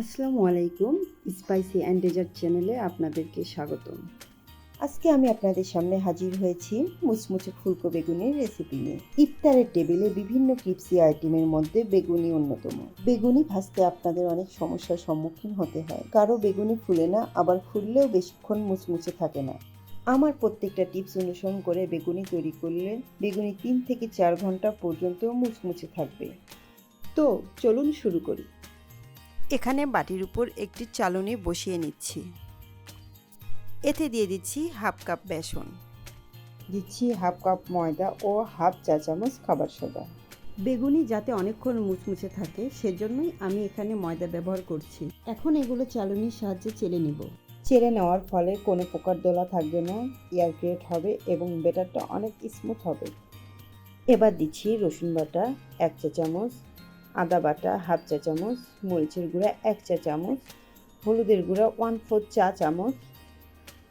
আসসালামু আলাইকুম, spicy and dessert চ্যানেলে আপনাদেরকে স্বাগতম। আজকে আমি আপনাদের সামনে হাজির হয়েছি মুচমুচে ফুলকো বেগুনের রেসিপি নিয়ে। ইফতারের টেবিলে বিভিন্ন ক্রিপসি আইটেমের মধ্যে বেগুনি অন্যতম। বেগুনি ভাজতে আপনাদের অনেক সমস্যার সম্মুখীন হতে হয়। কারও বেগুনি ফুলে না, আবার ফুললেও বেশিক্ষণ মুচমুচে থাকে না। আমার প্রত্যেকটা টিপস অনুসরণ করে বেগুনি তৈরি করলে বেগুনি তিন থেকে চার ঘণ্টা পর্যন্ত মুচমুচে থাকবে। তো চলুন শুরু করি। এখানে বাটির উপর একটি চালনি বসিয়ে নিচ্ছি। এতে দিয়ে দিচ্ছি হাফ কাপ বেসন। দিচ্ছি হাফ কাপ ময়দা ও হাফ চা চামচ খাবার সোডা। বেগুনি যাতে অনেকক্ষণ মুচমুচে থাকে, সেজন্যই আমি এখানে ময়দা ব্যবহার করছি। এখন এগুলো চালনির সাহায্যে চেলে নিব। চেড়ে নেওয়ার ফলে কোনো প্রকার দোলা থাকবে না, এয়ার ক্রিয়েট হবে এবং বেটারটা অনেক স্মুথ হবে। এবার দিচ্ছি রসুন বাটা, এক চা চামচ আদা বাটা হাফ চা চামচ, মরিচের গুঁড়া এক চা চামচ, হলুদের গুঁড়া ওয়ান ফোর চা চামচ,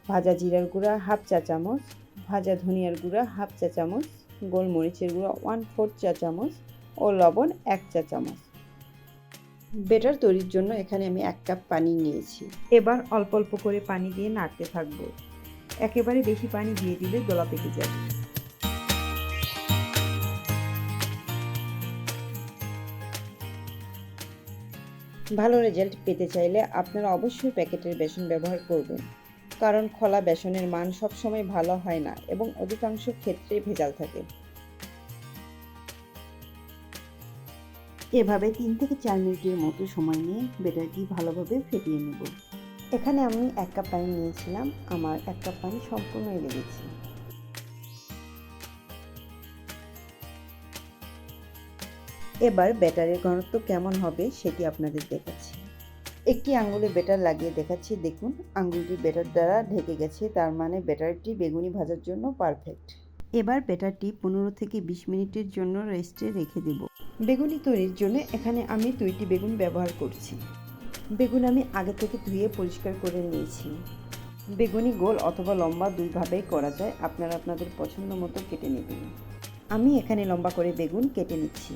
ভাজা জিরার গুঁড়া হাফ চা চামচ, ভাজা ধনিয়ার গুঁড়া হাফ চা চামচ, গোলমরিচের গুঁড়া ওয়ান ফোর চা চামচ ও লবণ এক চা চামচ। বেটার তৈরির জন্য এখানে আমি এক কাপ পানি নিয়েছি। এবার অল্প অল্প করে পানি দিয়ে নাড়তে থাকব। একেবারে বেশি পানি দিয়ে দিলে দোলা পেকে যাবে। ভালো রেজাল্ট পেতে চাইলে আপনারা অবশ্যই প্যাকেটের বেসন ব্যবহার করবেন। কারণ খোলা বেসনের মান সবসময় ভালো হয় না এবং অধিকাংশ ক্ষেত্রে ভেজাল থাকে। এভাবে তিন থেকে চার মিনিটের মতো সময় নিয়ে বেটারটি ভালোভাবে ফেটিয়ে নেব। এখানে আমি এক কাপ পানি নিয়েছিলাম আমার এক কাপ পানি সম্পূর্ণই লেগেছে এবার ব্যাটারের ঘনত্ব কেমন হবে সেটি আপনাদের দেখাচ্ছি। একটি আঙ্গুলে বেটার লাগিয়ে দেখাচ্ছি, দেখুন। আঙ্গুলটি বেটার দ্বারা ঢেকে গেছে, তার মানে ব্যাটারটি বেগুনি ভাজার জন্য পারফেক্ট এবার ব্যাটারটি পনেরো থেকে বিশ মিনিটের জন্য রেস্টে রেখে দেব। বেগুনি তৈরির জন্য এখানে আমি দুইটি বেগুন ব্যবহার করছি। বেগুন আমি আগে থেকে ধুয়ে পরিষ্কার করে নিয়েছি। বেগুনি গোল অথবা লম্বা দুইভাবেই করা যায়, আপনারা আপনাদের পছন্দ মতো কেটে নেবেন। আমি এখানে লম্বা করে বেগুন কেটে নিচ্ছি।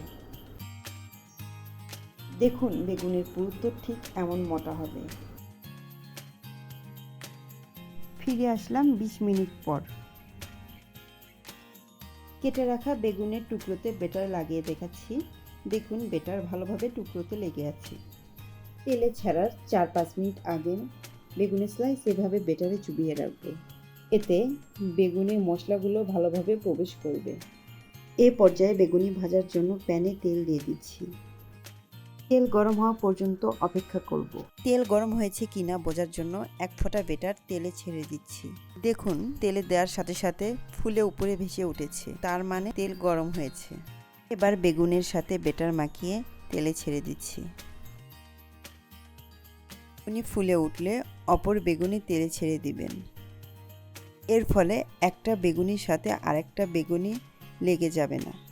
দেখুন বেগুনের পুরুত্ব ঠিক এমন মোটা হবে। ফিরে আসলাম বিশ মিনিট পর। কেটে রাখা বেগুনের টুকরোতে বেটার লাগিয়ে দেখাচ্ছি। দেখুন বেটার ভালোভাবে টুকরোতে লেগে আছে। তেলে ছাড়ার চার পাঁচ মিনিট আগে বেগুনের স্লাইস এভাবে বেটারে চুবিয়ে রাখব। এতে বেগুনের মশলাগুলো ভালোভাবে প্রবেশ করবে। এ পর্যায়ে বেগুনি ভাজার জন্য প্যানে তেল দিয়ে দিচ্ছি। তেল গরম হওয়া পর্যন্ত অপেক্ষা করব। তেল গরম হয়েছে কিনা বোঝার জন্য এক ফোঁটা বেটার তেলে ছেড়ে দিচ্ছি। দেখুন, তেলে দেওয়ার সাথে সাথে ফুলে উপরে ভেসে উঠেছে। তার মানে তেল গরম হয়েছে। এবার বেগুনের সাথে বেটার মাখিয়ে তেলে ছেড়ে দিচ্ছি। উনি ফুলে উঠলে অপর বেগুনি তেলে ছেড়ে দিবেন। এর ফলে একটা বেগুনির সাথে আরেকটা বেগুনি লেগে যাবে না।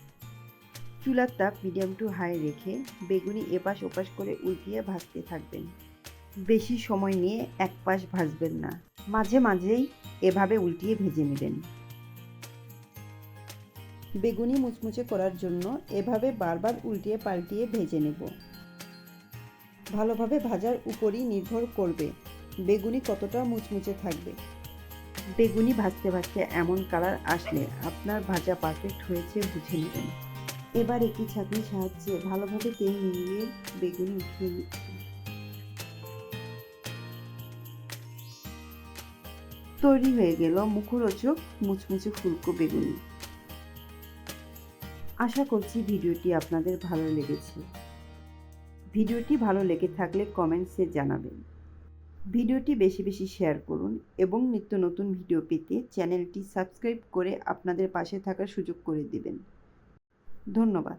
চুলার তাপ মিডিয়াম টু হাই রেখে বেগুনি এপাশ ওপাশ করে উল্টিয়ে ভাজতে থাকবেন। বেশি সময় নিয়ে এক পাশ ভাজবেন না। মাঝে মাঝেই এভাবে উল্টিয়ে ভেজে নেবেন। বেগুনি মুচমুচে করার জন্য এভাবে বারবার উল্টিয়ে পাল্টিয়ে ভেজে নেব। ভালোভাবে ভাজার উপরই নির্ভর করবে বেগুনি কতটা মুচমুচে থাকবে। বেগুনি ভাজতে ভাজতে এমন কালার আসলে আপনার ভাজা পারফেক্ট হয়েছে বুঝে নেবেন। এবার একটি ছাঁকনির সাহায্যে ভালোভাবে তেল নিয়ে বেগুনি উঠিয়ে নিচ্ছি। তৈরি হয়ে গেল মুখরোচক মুচমুচে ফুলকো বেগুনি। আশা করছি ভিডিওটি আপনাদের ভালো লেগেছে। ভিডিওটি ভালো লেগে থাকলে কমেন্টসে জানাবেন। ভিডিওটি বেশি বেশি শেয়ার করুন এবং নিত্য নতুন ভিডিও পেতে চ্যানেলটি সাবস্ক্রাইব করে আপনাদের পাশে থাকার সুযোগ করে দেবেন। ধন্যবাদ।